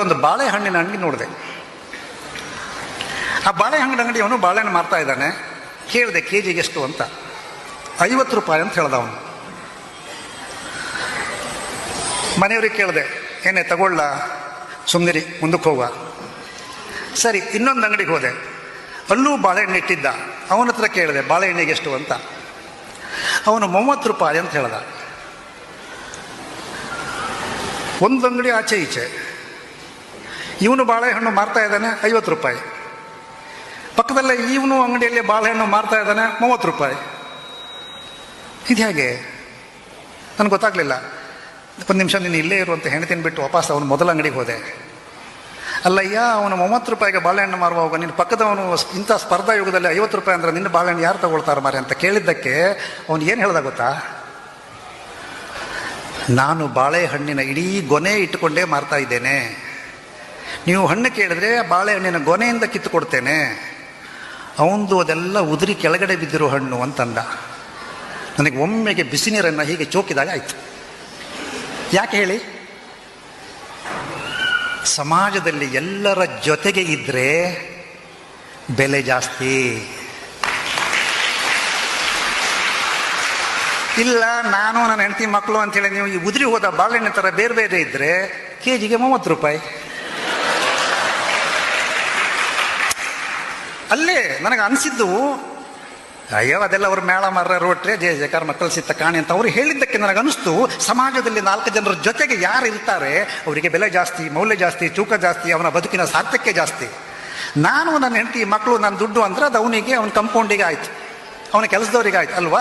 ಒಂದು ಬಾಳೆಹಣ್ಣಿನ ಅಂಗಡಿ ನೋಡಿದೆ. ಆ ಬಾಳೆಹಣ್ಣಿನ ಅಂಗಡಿಯವನು ಬಾಳೆಹಣ್ಣು ಮಾರ್ತಾ ಇದ್ದಾನೆ. ಕೇಳಿದೆ ಕೆ ಜಿಗೆ ಎಷ್ಟು ಅಂತ? ಐವತ್ತು ರೂಪಾಯಿ ಅಂತ ಹೇಳ್ದ ಅವನು. ಮನೆಯವ್ರಿಗೆ ಕೇಳಿದೆ, ಏನೇ, ತಗೊಳ್ಳ. ಸುಮ್ಮನಿರಿ ಮುಂದಕ್ಕೆ ಹೋಗುವ. ಸರಿ, ಇನ್ನೊಂದು ಅಂಗಡಿಗೆ ಹೋದೆ. ಅಲ್ಲೂ ಬಾಳೆಹಣ್ಣು ಇಟ್ಟಿದ್ದ. ಅವನ ಹತ್ರ ಕೇಳಿದೆ, ಬಾಳೆಹಣ್ಣಿಗೆ ಎಷ್ಟು ಅಂತ? ಅವನು, ಮೂವತ್ತು ರೂಪಾಯಿ ಅಂತ ಹೇಳ್ದ. ಒಂದು ಅಂಗಡಿ ಆಚೆ ಈಚೆ. ಇವನು ಬಾಳೆಹಣ್ಣು ಮಾರ್ತಾ ಇದ್ದಾನೆ, ಐವತ್ತು ರೂಪಾಯಿ. ಪಕ್ಕದಲ್ಲೇ ಇವನು ಅಂಗಡಿಯಲ್ಲಿ ಬಾಳೆಹಣ್ಣು ಮಾರ್ತಾ ಇದ್ದಾನೆ, ಮೂವತ್ತು ರೂಪಾಯಿ. ಇದು ಹೇಗೆ? ನನಗೆ ಗೊತ್ತಾಗಲಿಲ್ಲ. ಒಂದು ನಿಮಿಷ ನೀನು ಇಲ್ಲೇ ಇರುವಂತ ಹೆಣ್ತಿನ ಬಿಟ್ಟು ವಾಪಸ್ ಅವನು ಮೊದಲ ಅಂಗಡಿಗೆ ಹೋದೆ. ಅಲ್ಲಯ್ಯ, ಅವನು ಮೂವತ್ತು ರೂಪಾಯಿಗೆ ಬಾಳೆಹಣ್ಣು ಮಾರುವಾಗ ನಿನ್ನ ಪಕ್ಕದವನು ಇಂಥ ಸ್ಪರ್ಧಾ ಯುಗದಲ್ಲಿ ಐವತ್ತು ರೂಪಾಯಿ ಅಂದರೆ ನಿನ್ನ ಬಾಳೆಹಣ್ಣು ಯಾರು ತಗೊಳ್ತಾರೆ ಮಾರಿ ಅಂತ ಕೇಳಿದ್ದಕ್ಕೆ ಅವನು ಏನು ಹೇಳ್ದ ಗೊತ್ತಾ? ನಾನು ಬಾಳೆಹಣ್ಣಿನ ಇಡೀ ಗೊನೆ ಇಟ್ಟುಕೊಂಡೇ ಮಾರ್ತಾ ಇದ್ದೇನೆ. ನೀವು ಹಣ್ಣು ಕೇಳಿದ್ರೆ ಬಾಳೆಹಣ್ಣಿನ ಗೊನೆಯಿಂದ ಕಿತ್ತು ಕೊಡ್ತೇನೆ. ಅವಂದು ಅದೆಲ್ಲ ಉದುರಿ ಕೆಳಗಡೆ ಬಿದ್ದಿರೋ ಹಣ್ಣು ಅಂತಂದ. ನನಗೆ ಒಮ್ಮೆಗೆ ಬಿಸಿ ನೀರನ್ನು ಹೀಗೆ ಚೋಕಿದಾಗ ಆಯ್ತು. ಯಾಕೆ ಹೇಳಿ? ಸಮಾಜದಲ್ಲಿ ಎಲ್ಲರ ಜೊತೆಗೆ ಇದ್ರೆ ಬೆಲೆ ಜಾಸ್ತಿ. ಇಲ್ಲ, ನಾನು ನನ್ನ ಹೆಂಡತಿ ಮಕ್ಕಳು ಅಂತೇಳಿ ನೀವು ಈ ಉದುರಿ ಹೋದ ಬಾಳೆಹಣ್ಣು ಥರ ಬೇರೆ ಬೇರೆ ಇದ್ದರೆ ಕೆ ಜಿಗೆ ಮೂವತ್ತು ರೂಪಾಯಿ. ಅಲ್ಲೇ ನನಗೆ ಅನಿಸಿದ್ದು, ಅಯ್ಯೋ, ಅದೆಲ್ಲ ಅವ್ರ ಮೇಳ ಮರ ರೋಟ್ರೆ, ಜಯ ಜಯಕಾರ ಮಕ್ಕಳು ಸಿತ್ತ ಕಾಣಿ ಅಂತ ಅವರು ಹೇಳಿದ್ದಕ್ಕೆ ನನಗೆ ಅನಿಸ್ತು. ಸಮಾಜದಲ್ಲಿ ನಾಲ್ಕು ಜನರ ಜೊತೆಗೆ ಯಾರು ಇರ್ತಾರೆ, ಅವರಿಗೆ ಬೆಲೆ ಜಾಸ್ತಿ, ಮೌಲ್ಯ ಜಾಸ್ತಿ, ತೂಕ ಜಾಸ್ತಿ, ಅವನ ಬದುಕಿನ ಸಾರ್ಥಕ್ಯ ಜಾಸ್ತಿ. ನಾನು ನನ್ನ ಹೆಂಡತಿ, ಮಕ್ಕಳು, ನನ್ನ ದುಡ್ಡು ಅಂದ್ರೆ ಅದು ಅವನಿಗೆ, ಅವನ ಕಂಪೌಂಡಿಗೆ ಆಯ್ತು. ಅವನ ಕೆಲಸದವರಿಗೆ ಆಯ್ತು, ಅಲ್ವಾ?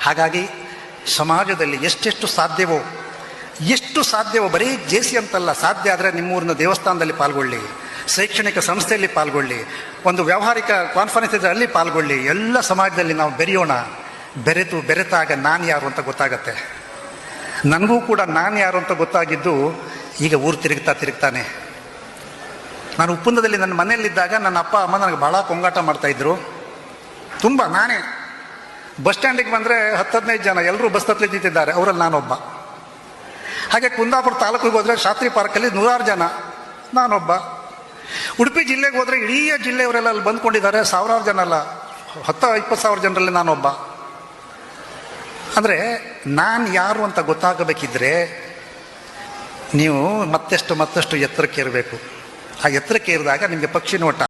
ಹಾಗಾಗಿ ಸಮಾಜದಲ್ಲಿ ಎಷ್ಟೆಷ್ಟು ಸಾಧ್ಯವೋ, ಎಷ್ಟು ಸಾಧ್ಯವೋ, ಬರೀ ಜೇಸಿ ಅಂತಲ್ಲ, ಸಾಧ್ಯ ಆದರೆ ನಿಮ್ಮೂರಿನ ದೇವಸ್ಥಾನದಲ್ಲಿ ಪಾಲ್ಗೊಳ್ಳಿ. ಶೈಕ್ಷಣಿಕ ಸಂಸ್ಥೆಯಲ್ಲಿ ಪಾಲ್ಗೊಳ್ಳಿ, ಒಂದು ವ್ಯಾವಹಾರಿಕ ಕಾನ್ಫರೆನ್ಸ್ ಇದ್ದರೆ ಅಲ್ಲಿ ಪಾಲ್ಗೊಳ್ಳಿ. ಎಲ್ಲ ಸಮಾಜದಲ್ಲಿ ನಾವು ಬೆರೆಯೋಣ. ಬೆರೆತು, ಬೆರೆತಾಗ ನಾನು ಯಾರು ಅಂತ ಗೊತ್ತಾಗತ್ತೆ. ನನಗೂ ಕೂಡ ನಾನು ಯಾರು ಅಂತ ಗೊತ್ತಾಗಿದ್ದು ಈಗ ಊರು ತಿರುಗ್ತಾ ತಿರುಗ್ತಾನೆ. ನಾನು ಉಪ್ಪುಂದದಲ್ಲಿ ನನ್ನ ಮನೆಯಲ್ಲಿದ್ದಾಗ ನನ್ನ ಅಪ್ಪ, ಅಮ್ಮ ನನಗೆ ಭಾಳ ಕೊಂಗಾಟ ಮಾಡ್ತಾಯಿದ್ರು ತುಂಬ, ನಾನೇ. ಬಸ್ ಸ್ಟ್ಯಾಂಡಿಗೆ ಬಂದರೆ ಹತ್ತು, ಹದಿನೈದು ಜನ ಎಲ್ಲರೂ ಬಸ್ ಹತ್ತಲಿ ನಿಂತಿದ್ದಾರೆ. ಅವರಲ್ಲಿ ನಾನೊಬ್ಬ. ಹಾಗೆ ಕುಂದಾಪುರ ತಾಲೂಕಿಗೆ ಹೋದರೆ ಶಾಸ್ತ್ರಿ ಪಾರ್ಕಲ್ಲಿ ನೂರಾರು ಜನ, ನಾನೊಬ್ಬ. ಉಡುಪಿ ಜಿಲ್ಲೆಗೆ ಹೋದರೆ ಇಡೀ ಜಿಲ್ಲೆಯವರೆಲ್ಲ ಅಲ್ಲಿ ಬಂದ್ಕೊಂಡಿದ್ದಾರೆ, ಸಾವಿರಾರು ಜನ ಅಲ್ಲ ಹತ್ತು, ಇಪ್ಪತ್ತು ಸಾವಿರ ಜನರಲ್ಲಿ ನಾನೊಬ್ಬ. ಅಂದರೆ ನಾನು ಯಾರು ಅಂತ ಗೊತ್ತಾಗಬೇಕಿದ್ರೆ ನೀವು ಮತ್ತೆಷ್ಟು ಮತ್ತಷ್ಟು ಎತ್ತರಕ್ಕೆ ಇರಬೇಕು ಆ ಎತ್ತರಕ್ಕೆ ಇರಿದಾಗ ನಿಮಗೆ ಪಕ್ಷಿ ನೋಟ